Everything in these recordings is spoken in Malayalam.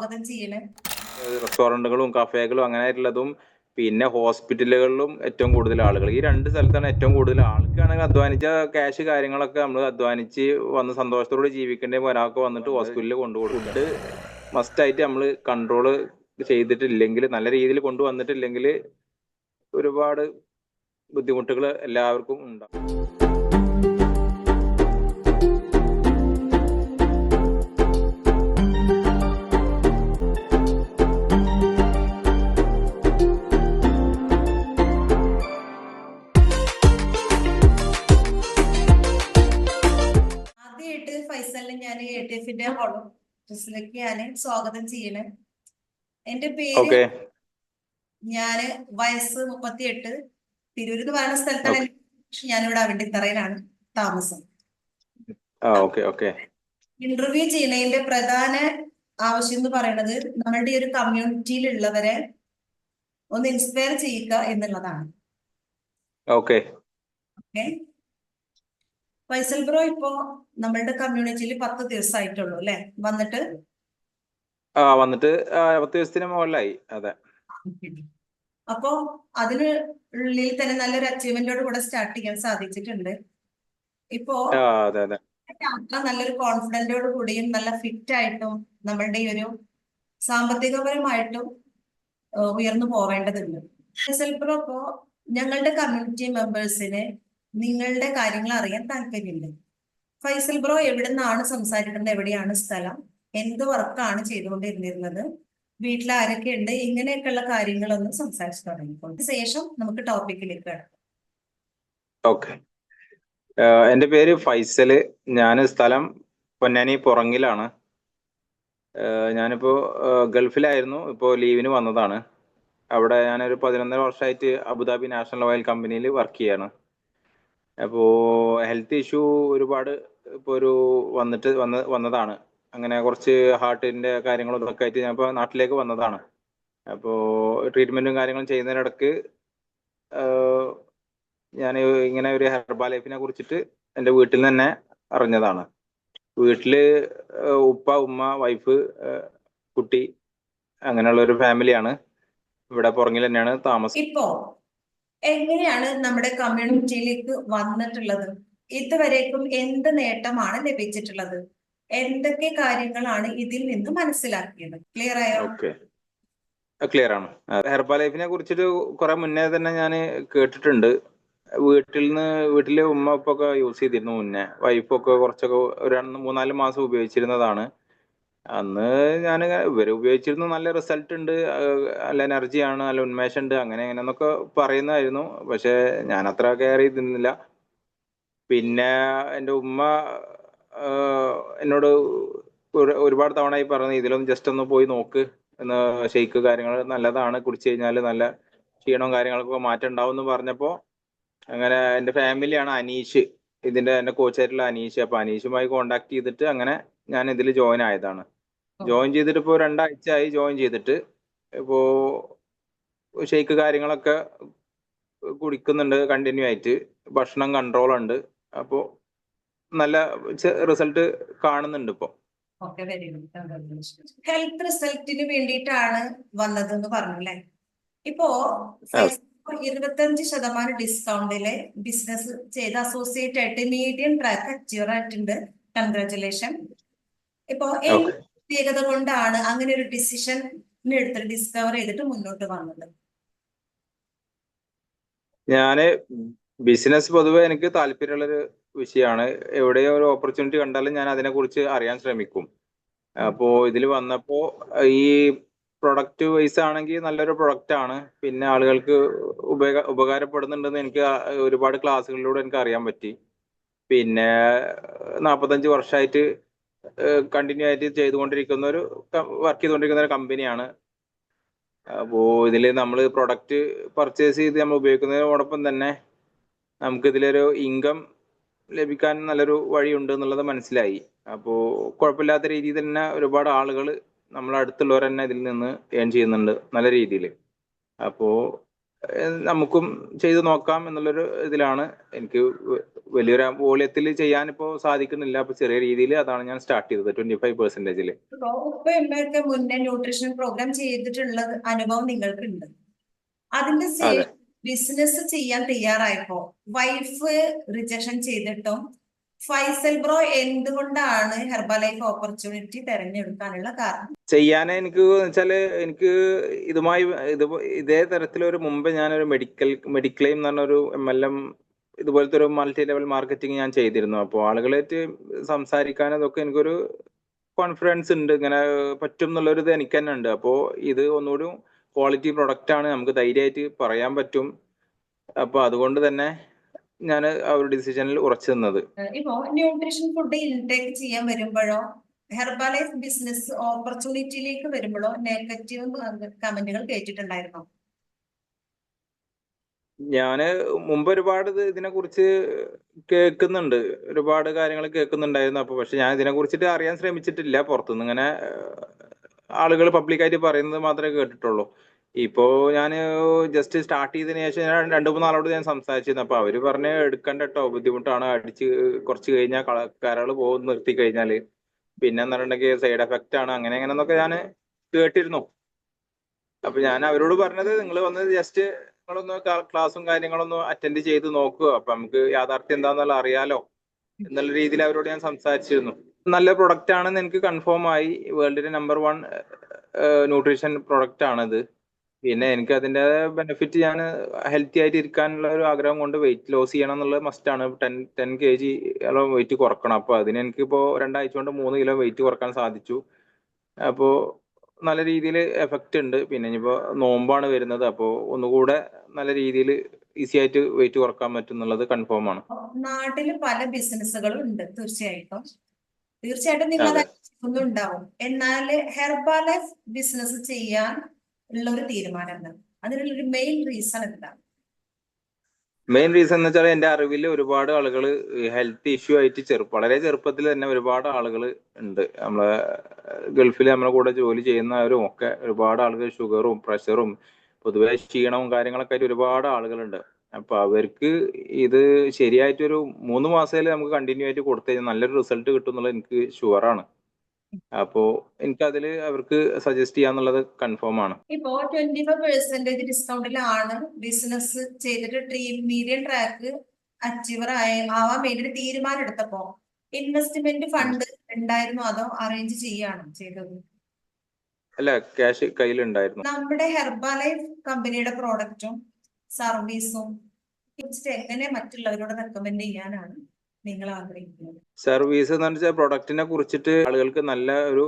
സ്വാഗതം ചെയ്യണേ റെസ്റ്റോറന്റുകളും കഫേകളും അങ്ങനെയായിട്ടുള്ളതും പിന്നെ ഹോസ്പിറ്റലുകളിലും ഏറ്റവും കൂടുതൽ ആളുകൾ. ഈ രണ്ട് സ്ഥലത്താണ് ഏറ്റവും കൂടുതൽ ആൾക്കാണെങ്കിൽ അധ്വാനിച്ച ക്യാഷ് കാര്യങ്ങളൊക്കെ നമ്മൾ അധ്വാനിച്ച് വന്ന് സന്തോഷത്തോടെ ജീവിക്കേണ്ട ഒരാൾക്ക് വന്നിട്ട് ഹോസ്പിറ്റലിൽ കൊണ്ടുപോയിട്ട് മസ്റ്റ് ആയിട്ട് നമ്മൾ കൺട്രോൾ ചെയ്തിട്ടില്ലെങ്കിൽ നല്ല രീതിയിൽ കൊണ്ടുവന്നിട്ടില്ലെങ്കിൽ ഒരുപാട് ബുദ്ധിമുട്ടുകൾ എല്ലാവർക്കും ഉണ്ടാവും ഓഫീസിലേക്ക് ഞാൻ സ്വാഗതം ചെയ്യണേ. എന്റെ പേര് ഞാൻ വയസ്സ് മുപ്പത്തിയെട്ട്. തിരൂര് എന്ന് പറയുന്ന സ്ഥലത്താണ് പക്ഷെ ഞാനിവിടെ അവണ്ടിത്തറയിലാണ് താമസം. ഇന്റർവ്യൂ ചെയ്യുന്നതിന്റെ പ്രധാന ആവശ്യം എന്ന് പറയുന്നത് നമ്മളുടെ ഒരു കമ്മ്യൂണിറ്റിയിലുള്ളവരെ ഒന്ന് ഇൻസ്പയർ ചെയ്യുക എന്നുള്ളതാണ്. ഓക്കെ. ഓക്കെ. ഫൈസൽ ബ്രോ ഇപ്പോ നമ്മളുടെ കമ്മ്യൂണിറ്റിയിൽ പത്ത് ദിവസമായിട്ടുള്ളൂ അല്ലെ? വന്നിട്ട്? ആ വന്നിട്ട് പത്ത് ദിവസത്തിന് മുകളിലായി. അതെ. അപ്പോ അതിന് ഉള്ളിൽ തന്നെ നല്ലൊരു അച്ചീവ്മെന്റോട് കൂടെ സ്റ്റാർട്ട് ചെയ്യാൻ സാധിച്ചിട്ടുണ്ട്. ഇപ്പോ യാത്ര നല്ലൊരു കോൺഫിഡന്റോട് കൂടിയും നല്ല ഫിറ്റ് ആയിട്ടും നമ്മളുടെ ഈ ഒരു സാമ്പത്തികപരമായിട്ടും ഉയർന്നു പോവേണ്ടതുണ്ട്. ബ്രോ ഇപ്പോ ഞങ്ങളുടെ കമ്മ്യൂണിറ്റി മെമ്പേഴ്സിന് നിങ്ങളുടെ കാര്യങ്ങൾ അറിയാൻ താല്പര്യമുണ്ട് ഫൈസൽ ബ്രോ എവിടെ നിന്നാണ് സംസാരിക്കുന്നത്? എവിടെയാണ് സ്ഥലം? എന്ത് വർക്കാണ് ചെയ്തുകൊണ്ടിരുന്നിരുന്നത്? വീട്ടിൽ ആരൊക്കെ ഉണ്ട്? ഇങ്ങനെയൊക്കെയുള്ള കാര്യങ്ങളൊന്നും സംസാരിച്ചു തുടങ്ങിക്കോട്ടെ ശേഷം നമുക്ക് ടോപ്പിക്കിലേക്ക് ഓക്കെ എന്റെ പേര് ഫൈസൽ. ഞാൻ സ്ഥലം പൊന്നാനി പുറങ്ങിലാണ്. ഞാനിപ്പോ ഗൾഫിലായിരുന്നു. ഇപ്പോൾ ലീവിന് വന്നതാണ്. അവിടെ ഞാനൊരു പതിനൊന്നര വർഷമായിട്ട് അബുദാബി നാഷണൽ ഓയിൽ കമ്പനിയിൽ വർക്ക് ചെയ്യാണ്. അപ്പോൾ ഹെൽത്ത് ഇഷ്യൂ ഒരുപാട് ഇപ്പോൾ ഒരു വന്നിട്ട് വന്ന വന്നതാണ്. അങ്ങനെ കുറച്ച് ഹാർട്ടിന്റെ കാര്യങ്ങളും ഇതൊക്കെ ആയിട്ട് ഞാൻ ഇപ്പോൾ നാട്ടിലേക്ക് വന്നതാണ്. അപ്പോ ട്രീറ്റ്മെന്റും കാര്യങ്ങളും ചെയ്യുന്നതിനിടക്ക് ഞാൻ ഇങ്ങനെ ഒരു ഹെർബാ ലൈഫിനെ കുറിച്ചിട്ട് എന്റെ വീട്ടിൽ തന്നെ അറിഞ്ഞതാണ്. വീട്ടിൽ ഉപ്പ ഉമ്മ വൈഫ് കുട്ടി അങ്ങനെയുള്ള ഒരു ഫാമിലിയാണ് ഇവിടെ പുറകിൽ തന്നെയാണ് താമസം ഇപ്പോ എങ്ങനെയാണ് നമ്മുടെ കമ്മ്യൂണിറ്റിയിലേക്ക് വന്നിട്ടുള്ളത്? ഇതുവരേക്കും എന്ത് നേട്ടമാണ് ലഭിച്ചിട്ടുള്ളത്? എന്തൊക്കെ കാര്യങ്ങളാണ് ഇതിൽ നിന്ന് മനസ്സിലാക്കിയത്? ക്ലിയർ ആയോ? ക്ലിയർ ആണ്. ഹെർബാ ലൈഫിനെ കുറിച്ചിട്ട് കുറെ മുന്നേ തന്നെ ഞാൻ കേട്ടിട്ടുണ്ട്. വീട്ടിൽ നിന്ന് വീട്ടിലെ ഉമ്മ ഉപ്പ ഒക്കെ യൂസ് ചെയ്തിരുന്നു മുന്നേ. വൈഫൊക്കെ കുറച്ചൊക്കെ ഒരു മൂന്നാൽ മാസം ഉപയോഗിച്ചിരുന്നതാണ്. അന്ന് ഞാൻ ഇവർ ഉപയോഗിച്ചിരുന്നു നല്ല റിസൾട്ട് ഉണ്ട് നല്ല എനർജിയാണ് നല്ല ഉന്മേഷം ഉണ്ട് അങ്ങനെ എങ്ങനെയെന്നൊക്കെ പറയുന്നതായിരുന്നു. പക്ഷെ ഞാൻ അത്ര കെയർ ചെയ്തിരുന്നില്ല. പിന്നെ എന്റെ ഉമ്മ എന്നോട് ഒരുപാട് തവണ ഈ പറഞ്ഞു ഇതിലൊന്ന് ജസ്റ്റ് ഒന്ന് പോയി നോക്ക് എന്ന് ഷെയ്ക്ക് കാര്യങ്ങൾ നല്ലതാണ് കുടിച്ചു കഴിഞ്ഞാൽ നല്ല ക്ഷീണവും കാര്യങ്ങളൊക്കെ മാറ്റം ഉണ്ടാവും എന്ന് പറഞ്ഞപ്പോൾ അങ്ങനെ എന്റെ ഫാമിലിയാണ് അനീഷ്. ഇതിന്റെ എന്റെ കോച്ചായിട്ടുള്ള അനീഷ്. അപ്പോൾ അനീഷുമായി കോണ്ടാക്ട് ചെയ്തിട്ട് അങ്ങനെ ഞാൻ ഇതിൽ ജോയിൻ ആയതാണ്. ജോയിൻ ചെയ്തിട്ട് ഇപ്പോൾ രണ്ടാഴ്ച ആയി ജോയിൻ ചെയ്തിട്ട്. ഇപ്പോ ഷെയ്ക്ക് കാര്യങ്ങളൊക്കെ കുടിക്കുന്നുണ്ട് കണ്ടിന്യൂ ആയിട്ട്. ഭക്ഷണം കൺട്രോൾ ഉണ്ട്. അപ്പോൾ നല്ല റിസൾട്ട് കാണുന്നുണ്ട് ഇപ്പോൾ ഹെൽത്ത് റിസൾട്ടിന് വേണ്ടിയിട്ടാണ് വന്നതെന്ന് പറഞ്ഞു അല്ലേ? ഇപ്പോ ഇരുപത്തഞ്ച് ശതമാനം ഡിസ്കൗണ്ടിൽ ബിസിനസ് ചെയ്ത് അസോസിയേറ്റ് ആയിട്ട് മീഡിയം ട്രാക്ക് അച്ചീവർ ആയിട്ടുണ്ട്. കൺഗ്രാറ്റുലേഷൻ ഇപ്പോ. പ്രത്യേകത കൊണ്ടാണ് അങ്ങനെ ഒരു ഡിസിഷൻ എടുത്ത് ഡിസ്കവർ ചെയ്തിട്ട് മുന്നോട്ട് വന്നത്. ഞാൻ ബിസിനസ് പൊതുവെ എനിക്ക് താല്പര്യമുള്ളൊരു വിഷയമാണ് എവിടെയോ ഒരു ഓപ്പർച്യൂണിറ്റി കണ്ടാലും ഞാൻ അതിനെ കുറിച്ച് അറിയാൻ ശ്രമിക്കും. അപ്പോ ഇതിൽ വന്നപ്പോ ഈ പ്രൊഡക്റ്റ് വൈസ് ആണെങ്കിൽ നല്ലൊരു പ്രൊഡക്റ്റ് ആണ്. പിന്നെ ആളുകൾക്ക് ഉപയോഗ ഉപകാരപ്പെടുന്നുണ്ടെന്ന് എനിക്ക് ഒരുപാട് ക്ലാസ്സുകളിലൂടെ എനിക്ക് അറിയാൻ പറ്റി. പിന്നെ നാൽപ്പത്തഞ്ച് വർഷമായിട്ട് കണ്ടിന്യൂ ആയിട്ട് ചെയ്തുകൊണ്ടിരിക്കുന്ന ഒരു വർക്ക് ചെയ്തുകൊണ്ടിരിക്കുന്ന ഒരു കമ്പനിയാണ് അപ്പോൾ ഇതിൽ നമ്മൾ പ്രൊഡക്റ്റ് പർച്ചേസ് ചെയ്ത് നമ്മൾ ഉപയോഗിക്കുന്നതിനോടൊപ്പം തന്നെ നമുക്ക് ഇതിലൊരു ഇൻകം ലഭിക്കാൻ നല്ലൊരു വഴിയുണ്ട് എന്നുള്ളത് മനസ്സിലായി. അപ്പോൾ കുഴപ്പമില്ലാത്ത രീതിയിൽ തന്നെ ഒരുപാട് ആളുകൾ നമ്മളെ അടുത്തുള്ളവർ തന്നെ ഇതിൽ നിന്ന് ഏൺ ചെയ്യുന്നുണ്ട് നല്ല രീതിയിൽ അപ്പോൾ നമുക്കും ചെയ്തു നോക്കാം എന്നുള്ളൊരു ഇതിലാണ്. എനിക്ക് വലിയ വലിയൊരു വോളിയത്തിൽ ചെയ്യാൻ ഇപ്പോ സാധിക്കുന്നില്ല. അപ്പൊ ചെറിയ രീതിയിൽ അതാണ് ഞാൻ സ്റ്റാർട്ട് ചെയ്തത് ട്വന്റി ഫൈവ് പെർസെന്റേജിൽ മുന്നേ ന്യൂട്രീഷൻ പ്രോഗ്രാം ചെയ്തിട്ടുള്ള അനുഭവം നിങ്ങൾക്കുണ്ട്. അതിന്റെ ബിസിനസ് ചെയ്യാൻ തയ്യാറായപ്പോ വൈഫ് റിജക്ഷൻ ചെയ്തിട്ടും ഫൈസൽ ബ്രോ എന്തുകൊണ്ടാണ് ഹെർബലൈഫ് ഓപ്പർച്യൂണിറ്റി തെരഞ്ഞെടുക്കാനുള്ള കാരണം? ചെയ്യാൻ എനിക്ക് വെച്ചാൽ എനിക്ക് ഇതുമായി ഇത് ഇതേ തരത്തിലൊരു മുമ്പ് ഞാനൊരു മെഡിക്കൽ മെഡിക്ലെയിം എന്ന് പറഞ്ഞൊരു എം എൽ എം ഇതുപോലത്തെ ഒരു മൾട്ടി ലെവൽ മാർക്കറ്റിംഗ് ഞാൻ ചെയ്തിരുന്നു. അപ്പോൾ ആളുകളായിട്ട് സംസാരിക്കാൻ അതൊക്കെ എനിക്കൊരു കോൺഫിഡൻസ് ഉണ്ട്. ഇങ്ങനെ പറ്റും എന്നുള്ളൊരു ഇത് എനിക്ക് തന്നെ ഉണ്ട്. അപ്പോൾ ഇത് ഒന്നുകൂടി ക്വാളിറ്റി പ്രൊഡക്റ്റ് ആണ് നമുക്ക് ധൈര്യമായിട്ട് പറയാൻ പറ്റും. അപ്പോൾ അതുകൊണ്ട് തന്നെ ഞാൻ ആ ഒരു ഡിസിഷനിൽ ഉറച്ചു നിന്നത്. ഇപ്പോ ന്യൂട്രീഷൻ ഫുഡ് ഇൻടേക്ക് ചെയ്യാൻ വരുമ്പോഴോ ഹെർബലൈഫ് ബിസിനസ് ഓപ്പർച്യൂണിറ്റിയിലേക്ക് വരുമ്പോഴോ നെഗറ്റീവ് കമന്റുകൾ കേട്ടിട്ടുണ്ടായിരുന്നോ? ഞാൻ മുമ്പ് ഒരുപാട് ഇത് ഇതിനെ കുറിച്ച് കേൾക്കുന്നുണ്ട്. ഒരുപാട് കാര്യങ്ങൾ കേൾക്കുന്നുണ്ടായിരുന്നു അപ്പൊ പക്ഷെ ഞാൻ ഇതിനെ കുറിച്ചിട്ട് അറിയാൻ ശ്രമിച്ചിട്ടില്ല. പുറത്തുനിന്ന് ഇങ്ങനെ ആളുകൾ പബ്ലിക്കായിട്ട് പറയുന്നത് മാത്രമേ കേട്ടിട്ടുള്ളൂ. ഇപ്പോ ഞാൻ ജസ്റ്റ് സ്റ്റാർട്ട് ചെയ്തതിന് ശേഷം ഞാൻ രണ്ടു മൂന്ന് ആളോട് ഞാൻ സംസാരിച്ചിരുന്നു. അപ്പൊ അവർ പറഞ്ഞ് എടുക്കണ്ട കേട്ടോ ബുദ്ധിമുട്ടാണ്. അടിച്ച് കുറച്ച് കഴിഞ്ഞാൽ കരകൾ പോകും നിർത്തി കഴിഞ്ഞാൽ. പിന്നെ പറഞ്ഞിട്ടുണ്ടെങ്കിൽ സൈഡ് എഫക്റ്റ് ആണ്. അങ്ങനെ അങ്ങനെ എന്നൊക്കെ ഞാൻ കേട്ടിരുന്നു. അപ്പൊ ഞാൻ അവരോട് പറഞ്ഞത് നിങ്ങൾ വന്ന് ജസ്റ്റ് നിങ്ങളൊന്ന് ക്ലാസ്സും കാര്യങ്ങളൊന്ന് അറ്റൻഡ് ചെയ്ത് നോക്കുക അപ്പൊ നമുക്ക് യാഥാർത്ഥ്യം എന്താന്നുള്ള അറിയാലോ. എന്നുള്ള രീതിയിൽ അവരോട് ഞാൻ സംസാരിച്ചിരുന്നു. നല്ല പ്രൊഡക്റ്റ് ആണെന്ന് എനിക്ക് കൺഫേം ആയി. വേൾഡിലെ നമ്പർ വൺ ന്യൂട്രീഷൻ പ്രൊഡക്റ്റ് ആണിത്. പിന്നെ എനിക്ക് അതിന്റെ ബെനിഫിറ്റ് ഞാൻ ഹെൽത്തി ആയിട്ട് ഇരിക്കാനുള്ള ഒരു ആഗ്രഹം കൊണ്ട് വെയിറ്റ് ലോസ് ചെയ്യണം എന്നുള്ളത് മസ്റ്റ് ആണ്. Ten ten K G weight കുറക്കണം. അപ്പൊ അതിന് എനിക്കിപ്പോ രണ്ടാഴ്ച കൊണ്ട് മൂന്ന് കിലോ വെയിറ്റ് കുറയ്ക്കാൻ സാധിച്ചു. അപ്പോൾ നല്ല രീതിയിൽ എഫക്റ്റ് ഉണ്ട്. പിന്നെ ഇനിയിപ്പോ നോമ്പാണ് വരുന്നത്. അപ്പോൾ ഒന്നുകൂടെ നല്ല രീതിയിൽ ഈസി ആയിട്ട് വെയിറ്റ് കുറയ്ക്കാൻ പറ്റും എന്നുള്ളത് കൺഫേം ആണ്. നാട്ടിൽ പല ബിസിനസ്സുകളും ഉണ്ട് തീർച്ചയായിട്ടും. തീർച്ചയായിട്ടും നിങ്ങൾ ഉണ്ടാവും എന്നാൽ ഹെർബലൈഫ് ബിസിനസ് ചെയ്യാൻ ഉള്ള ഒരു തീരുമാനം അതിനുള്ള ഒരു മെയിൻ റീസൺ എന്താണ്? മെയിൻ റീസൺ എന്ന് വെച്ചാൽ എന്റെ അറിവിൽ ഒരുപാട് ആളുകൾ ഹെൽത്ത് ഇഷ്യൂ ആയിട്ട് ചെറുപ്പം വളരെ ചെറുപ്പത്തിൽ തന്നെ ഒരുപാട് ആളുകൾ ഉണ്ട്. നമ്മളെ ഗൾഫിൽ നമ്മളെ കൂടെ ജോലി ചെയ്യുന്നവരും ഒക്കെ ഒരുപാട് ആളുകൾ ഷുഗറും പ്രഷറും പൊതുവെ ക്ഷീണവും കാര്യങ്ങളൊക്കെ ആയിട്ട് ഒരുപാട് ആളുകളുണ്ട്. അപ്പൊ അവർക്ക് ഇത് ശരിയായിട്ടൊരു മൂന്ന് മാസത്തിൽ നമുക്ക് കണ്ടിന്യൂ ആയിട്ട് കൊടുത്തു കഴിഞ്ഞാൽ നല്ലൊരു റിസൾട്ട് കിട്ടും എന്നുള്ളത് എനിക്ക് ഷുവറാണ് അപ്പോ എനിക്ക് അതിൽ അവർക്ക് സജസ്റ്റ് ചെയ്യാന്നുള്ളത് കൺഫേം ആണ്. ഇപ്പോ ട്വന്റി ഫൈവ് പെർസെന്റേജ് ഡിസ്കൗണ്ടിലാണ് ബിസിനസ് ചെയ്തിട്ട് ഡ്രീം മീഡിയം ട്രാക്ക് അച്ചീവർ ആയ ആവാൻ വേണ്ടിയിട്ട് തീരുമാനം എടുത്തപ്പോ ഇൻവെസ്റ്റ്മെന്റ് ഫണ്ട് ഉണ്ടായിരുന്നു അതോ അറേഞ്ച് ചെയ്യാണ് ചെയ്തത്? അല്ല ക്യാഷ് കയ്യിലുണ്ടായിരുന്നു. നമ്മുടെ ഹെർബലൈഫ് കമ്പനിയുടെ പ്രോഡക്റ്റും സർവീസും എങ്ങനെ മറ്റുള്ളവരോട് റെക്കമെൻഡ് ചെയ്യാനാണ് നിങ്ങൾ ആഗ്രഹിക്കുന്നത്? സർവീസ് എന്ന് വെച്ചാൽ പ്രൊഡക്റ്റിനെ കുറിച്ചിട്ട് ആളുകൾക്ക് നല്ല ഒരു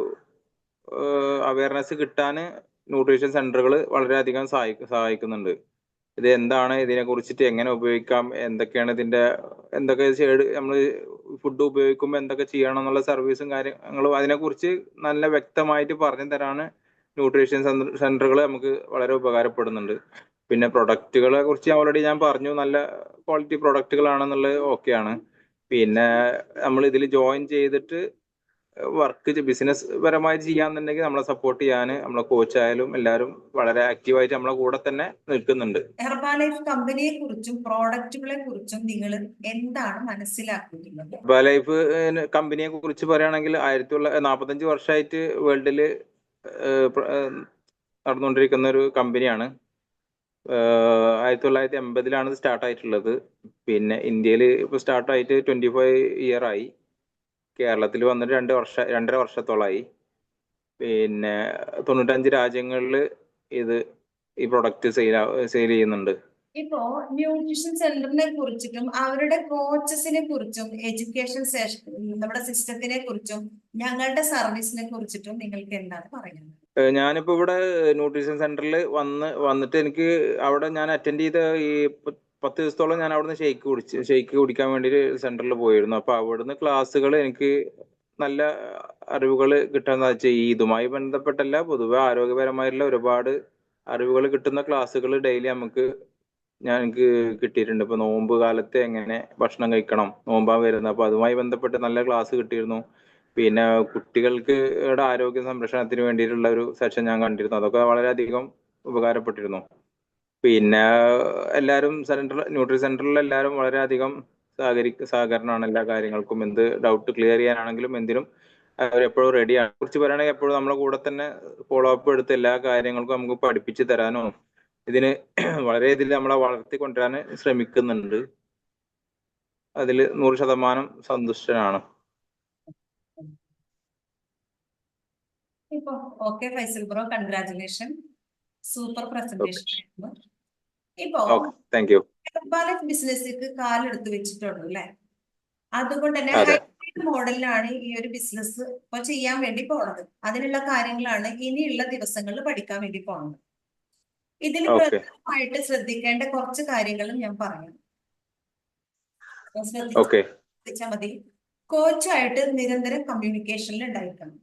അവയർനെസ് കിട്ടാൻ ന്യൂട്രീഷൻ സെന്ററുകൾ വളരെയധികം സഹായിക്കും സഹായിക്കുന്നുണ്ട്. ഇത് എന്താണ് ഇതിനെ കുറിച്ചിട്ട് എങ്ങനെ ഉപയോഗിക്കാം എന്തൊക്കെയാണ് ഇതിന്റെ എന്തൊക്കെ ചെയ്ത് നമ്മൾ ഫുഡ് ഉപയോഗിക്കുമ്പോൾ എന്തൊക്കെ ചെയ്യണം എന്നുള്ള സർവീസും കാര്യങ്ങളും അതിനെക്കുറിച്ച് നല്ല വ്യക്തമായിട്ട് പറഞ്ഞു തരാണ് ന്യൂട്രീഷൻ സെന്ററുകൾ നമുക്ക് വളരെ ഉപകാരപ്പെടുന്നുണ്ട്. പിന്നെ പ്രൊഡക്റ്റുകളെ കുറിച്ച് ഓൾറെഡി ഞാൻ പറഞ്ഞു നല്ല ക്വാളിറ്റി പ്രൊഡക്റ്റുകളാണെന്നുള്ളത് ഓക്കെയാണ് പിന്നെ നമ്മൾ ഇതിൽ ജോയിൻ ചെയ്തിട്ട് വർക്ക് ബിസിനസ് പരമായി ചെയ്യാന്നുണ്ടെങ്കിൽ നമ്മളെ സപ്പോർട്ട് ചെയ്യാൻ നമ്മളെ കോച്ച് ആയാലും എല്ലാവരും വളരെ ആക്റ്റീവായിട്ട് നമ്മളെ കൂടെ തന്നെ നിൽക്കുന്നുണ്ട്. ഹെർബാലൈഫ് കമ്പനിയെ കുറിച്ചും പ്രോഡക്റ്റുകളെ കുറിച്ചും നിങ്ങൾ എന്താണ് മനസ്സിലാക്കുന്നത് ഹെർബാലൈഫ് കമ്പനിയെ കുറിച്ച് പറയുകയാണെങ്കിൽ ആയിരത്തി തൊള്ളായിരത്തി നാൽപ്പത്തഞ്ച് വർഷമായിട്ട് വേൾഡിൽ നടന്നുകൊണ്ടിരിക്കുന്ന ഒരു കമ്പനിയാണ് ആയിരത്തി തൊള്ളായിരത്തി എൺപതിലാണ് ഇത് സ്റ്റാർട്ട് ആയിട്ടുള്ളത്. പിന്നെ ഇന്ത്യയിൽ ഇപ്പോൾ സ്റ്റാർട്ട് ആയിട്ട് ട്വന്റി ഫൈവ് ഇയർ ആയി. കേരളത്തിൽ വന്നിട്ട് രണ്ട് വർഷ രണ്ടര വർഷത്തോളമായി പിന്നെ തൊണ്ണൂറ്റഞ്ച് രാജ്യങ്ങളിൽ ഇത് ഈ പ്രൊഡക്റ്റ് സെയിൽ സെയിൽ ചെയ്യുന്നുണ്ട്. ഇപ്പോ ന്യൂട്രീഷൻ സെന്ററിനെ കുറിച്ചിട്ടും അവരുടെ കോച്ചസിനെ കുറിച്ചും എഡ്യൂക്കേഷൻ നമ്മുടെ സിസ്റ്റത്തിനെ കുറിച്ചും ഞങ്ങളുടെ സർവീസിനെ കുറിച്ചിട്ടും നിങ്ങൾക്ക് എന്താണ് പറയുന്നത്? ഞാനിപ്പോ ഇവിടെ ന്യൂട്രീഷൻ സെന്ററിൽ വന്ന് വന്നിട്ട് എനിക്ക് അവിടെ ഞാൻ അറ്റൻഡ് ചെയ്ത ഈ പത്ത് ദിവസത്തോളം ഞാൻ അവിടുന്ന് ഷെയ്ക്ക് കുടിച്ച് ഷെയ്ക്ക് കുടിക്കാൻ വേണ്ടി സെന്ററിൽ പോയിരുന്നു. അപ്പൊ അവിടുന്ന് ക്ലാസ്സുകൾ എനിക്ക് നല്ല അറിവുകൾ കിട്ടാന്ന് വെച്ചാൽ ഈ ഇതുമായി ബന്ധപ്പെട്ടല്ല പൊതുവെ ആരോഗ്യപരമായിട്ടുള്ള ഒരുപാട് അറിവുകൾ കിട്ടുന്ന ക്ലാസ്സുകൾ ഡെയിലി നമുക്ക് ഞാൻ എനിക്ക് കിട്ടിയിട്ടുണ്ട്. ഇപ്പൊ നോമ്പ് കാലത്ത് എങ്ങനെ ഭക്ഷണം കഴിക്കണം നോമ്പാൻ വരുന്നത്. അപ്പൊ അതുമായി ബന്ധപ്പെട്ട് നല്ല ക്ലാസ് കിട്ടിയിരുന്നു. പിന്നെ കുട്ടികൾക്ക് ആരോഗ്യ സംരക്ഷണത്തിന് വേണ്ടിയിട്ടുള്ള ഒരു സെഷൻ ഞാൻ കണ്ടിരുന്നു. അതൊക്കെ വളരെയധികം ഉപകാരപ്പെട്ടിരുന്നു. പിന്നെ എല്ലാവരും സെൻട്രൽ ന്യൂട്രി സെന്ററിൽ എല്ലാവരും വളരെയധികം സഹകരി സഹകരണമാണ് എല്ലാ കാര്യങ്ങൾക്കും. എന്ത് ഡൗട്ട് ക്ലിയർ ചെയ്യാനാണെങ്കിലും എന്തിനും അവരെപ്പോഴും റെഡിയാണ് കുറിച്ച് പറയുകയാണെങ്കിൽ എപ്പോഴും നമ്മളെ കൂടെ തന്നെ ഫോളോ അപ്പ് എടുത്ത് എല്ലാ കാര്യങ്ങൾക്കും നമുക്ക് പഠിപ്പിച്ചു തരാനോ ഇതിന് വളരെ ഇതിൽ നമ്മളെ വളർത്തി കൊണ്ടുവരാൻ ശ്രമിക്കുന്നുണ്ട്. അതിൽ നൂറ് ശതമാനം സന്തുഷ്ടനാണ്. ഇപ്പൊ okay Faisal bro congratulation super presentation ഇപ്പോ ഓക്കെ താങ്ക് യു ബാലറ്റ് ബിസിനസ്സിലേക്ക് കാലെടുത്ത് വെച്ചിട്ടുള്ളൂ അല്ലെ അതുകൊണ്ട് തന്നെ. ഹൈബ്രിഡ് മോഡലിലാണ് ഈ ഒരു ബിസിനസ് ഇപ്പൊ ചെയ്യാൻ വേണ്ടി പോണത്. അതിനുള്ള കാര്യങ്ങളാണ് ഇനിയുള്ള ദിവസങ്ങളിൽ പഠിക്കാൻ വേണ്ടി പോണത്. ഇതിൽ പ്രധാനമായിട്ട് ശ്രദ്ധിക്കേണ്ട കുറച്ച് കാര്യങ്ങളും ഞാൻ പറയാം. ശ്രദ്ധിച്ചാൽ മതി. കോച്ചായിട്ട് നിരന്തരം കമ്മ്യൂണിക്കേഷനിൽ ഉണ്ടായിരിക്കണം.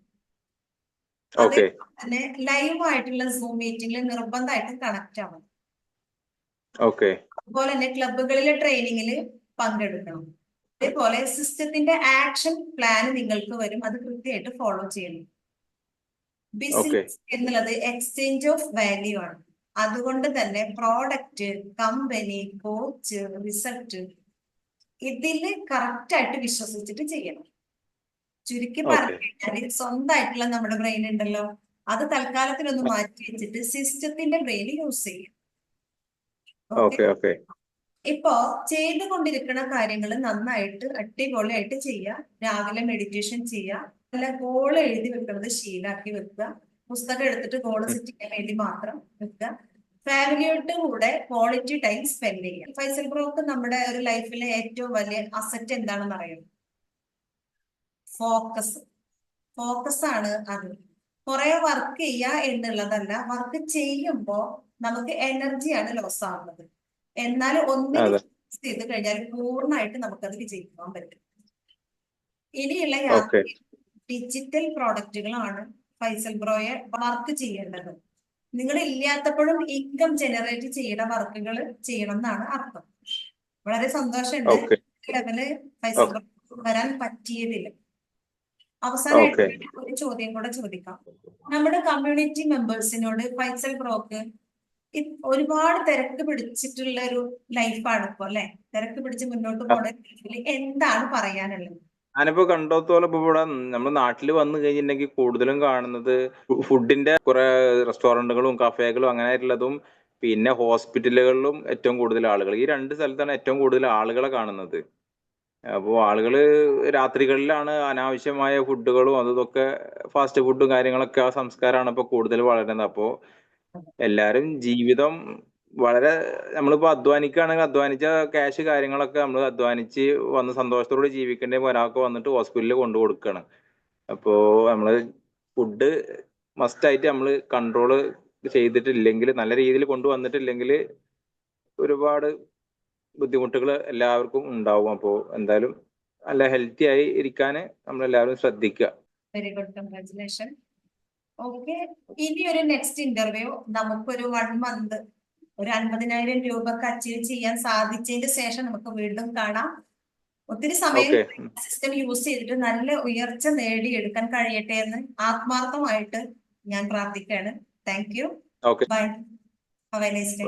തന്നെ ലൈവ് ആയിട്ടുള്ള സൂം മീറ്റിംഗിൽ നിർബന്ധമായിട്ടും കണക്ട് ആവണം. ഓക്കെ അതുപോലെ തന്നെ ക്ലബുകളിലെ ട്രെയിനിങ്ങിൽ പങ്കെടുക്കണം. അതേപോലെ സിസ്റ്റത്തിന്റെ ആക്ഷൻ പ്ലാൻ നിങ്ങൾക്ക് വരും. അത് കൃത്യമായിട്ട് ഫോളോ ചെയ്യണം. ബിസിനസ് എന്നുള്ളത് എക്സ്ചേഞ്ച് ഓഫ് വാല്യൂ ആണ്. അതുകൊണ്ട് തന്നെ പ്രോഡക്റ്റ് കമ്പനി കോച്ച് റിസൾട്ട് ഇതിൽ കറക്റ്റ് ആയിട്ട് വിശ്വസിച്ചിട്ട് ചെയ്യണം. ചുരുക്കി. പറഞ്ഞു കഴിഞ്ഞാൽ സ്വന്തമായിട്ടുള്ള നമ്മുടെ ബ്രെയിൻ ഉണ്ടല്ലോ. അത് തൽക്കാലത്തിനൊന്ന് മാറ്റി വെച്ചിട്ട് സിസ്റ്റത്തിന്റെ ബ്രെയിൻ യൂസ് ചെയ്യും. ഇപ്പോ ചെയ്തുകൊണ്ടിരിക്കുന്ന കാര്യങ്ങൾ നന്നായിട്ട് അടിപൊളിയായിട്ട് ചെയ്യുക രാവിലെ മെഡിറ്റേഷൻ ചെയ്യുക നല്ല ഗോൾ എഴുതി വെക്കുന്നത് ശീലാക്കി വെക്കുക. പുസ്തകം എടുത്തിട്ട് ഗോൾ സെറ്റ് ചെയ്യാൻ വേണ്ടി മാത്രം വെക്കുക. ഫാമിലിയോട്ട് കൂടെ ക്വാളിറ്റി ടൈം സ്പെൻഡ് ചെയ്യുക ഫൈസൽ ബ്രോക്ക് നമ്മുടെ ഒരു ലൈഫിലെ ഏറ്റവും വലിയ അസറ്റ് എന്താണെന്ന് അറിയാം ഫോക്കസ് ഫോക്കസ് ആണ് അത്. കുറെ വർക്ക് ചെയ്യുക എന്നുള്ളതല്ല വർക്ക് ചെയ്യുമ്പോൾ നമുക്ക് എനർജിയാണ് ലോസ് ആവുന്നത്. എന്നാൽ ഒന്ന് ചെയ്ത് കഴിഞ്ഞാൽ പൂർണമായിട്ട് നമുക്കത് വിജയിക്കാൻ പറ്റും. ഇനിയുള്ള യാത്ര ഡിജിറ്റൽ പ്രോഡക്റ്റുകളാണ് ഫൈസൽ ബ്രോയെ വർക്ക് ചെയ്യേണ്ടത്. നിങ്ങൾ ഇല്ലാത്തപ്പോഴും ഇൻകം ജനറേറ്റ് ചെയ്യുന്ന വർക്കുകൾ ചെയ്യണം എന്നാണ് അർത്ഥം. വളരെ സന്തോഷമുണ്ട്. ലെവൽ ഫൈസൽ ബ്രോ വരാൻ പറ്റിയതില്ല അവസാനമായിട്ട് ഒരു ചോദ്യം കൂടെ ചോദിക്കാം. നമ്മുടെ കമ്മ്യൂണിറ്റി മെമ്പേഴ്സിനോട് ഫൈസൽ ബ്രോക്ക് ഒരുപാട് തിരക്ക് പിടിച്ചിട്ടുള്ള ഒരു ലൈഫാണ് ഇപ്പൊ അല്ലെ? തിരക്ക് പിടിച്ച് മുന്നോട്ട് പോകുന്ന ലൈഫിൽ എന്താണ് പറയാനുള്ളത്? ഞാനിപ്പോ കണ്ടോത്തോളം ഇപ്പൊ ഇവിടെ നമ്മുടെ നാട്ടിൽ വന്നു കഴിഞ്ഞിട്ടുണ്ടെങ്കിൽ കൂടുതലും കാണുന്നത് ഫുഡിന്റെ കുറെ റെസ്റ്റോറന്റുകളും കഫേകളും അങ്ങനെ ഉള്ളതും പിന്നെ ഹോസ്പിറ്റലുകളിലും ഏറ്റവും കൂടുതൽ ആളുകൾ. ഈ രണ്ട് സ്ഥലത്താണ് ഏറ്റവും കൂടുതൽ ആളുകളെ കാണുന്നത്. അപ്പോൾ ആളുകൾ രാത്രികളിലാണ് അനാവശ്യമായ ഫുഡുകളും അതും ഇതൊക്കെ ഫാസ്റ്റ് ഫുഡും കാര്യങ്ങളൊക്കെ ആ സംസ്കാരമാണ് ഇപ്പോൾ കൂടുതൽ വളരുന്നത്. അപ്പോൾ എല്ലാവരും ജീവിതം വളരെ നമ്മളിപ്പോൾ അധ്വാനിക്കുകയാണെങ്കിൽ അധ്വാനിച്ച ക്യാഷ് കാര്യങ്ങളൊക്കെ നമ്മൾ അധ്വാനിച്ച് വന്ന് സന്തോഷത്തോടെ ജീവിക്കേണ്ട ഒരാൾക്ക് വന്നിട്ട് ഹോസ്പിറ്റലിൽ കൊണ്ടു കൊടുക്കുകയാണ് അപ്പോൾ നമ്മൾ ഫുഡ് മസ്റ്റ് ആയിട്ട് നമ്മൾ കൺട്രോൾ ചെയ്തിട്ടില്ലെങ്കിൽ നല്ല രീതിയിൽ കൊണ്ടുവന്നിട്ടില്ലെങ്കിൽ ഒരുപാട് ബുദ്ധിമുട്ടുകൾ എല്ലാവർക്കും ഉണ്ടാവും. അപ്പോൾ എന്തായാലും നല്ല ഹെൽത്തി ആയി ഇരിക്കാൻ നമ്മളെല്ലാവരും ശ്രദ്ധിക്കുക വെരി ഗുഡ് കൺഗ്രാറ്റുലേഷൻ ഓക്കെ ഇനി ഒരു നെക്സ്റ്റ് ഇന്റർവ്യൂ നമുക്കൊരു വൺ മന്ത് ഒരു അൻപതിനായിരം രൂപക്ക് അച്ചീവ് ചെയ്യാൻ സാധിച്ചതിന് ശേഷം നമുക്ക് വീണ്ടും കാണാം. ഒത്തിരി സമയം സിസ്റ്റം യൂസ് ചെയ്തിട്ട് നല്ല ഉയർച്ച നേടിയെടുക്കാൻ കഴിയട്ടെ എന്ന് ആത്മാർത്ഥമായിട്ട് ഞാൻ പ്രാർത്ഥിക്കുകയാണ്. Thank you bye have a nice day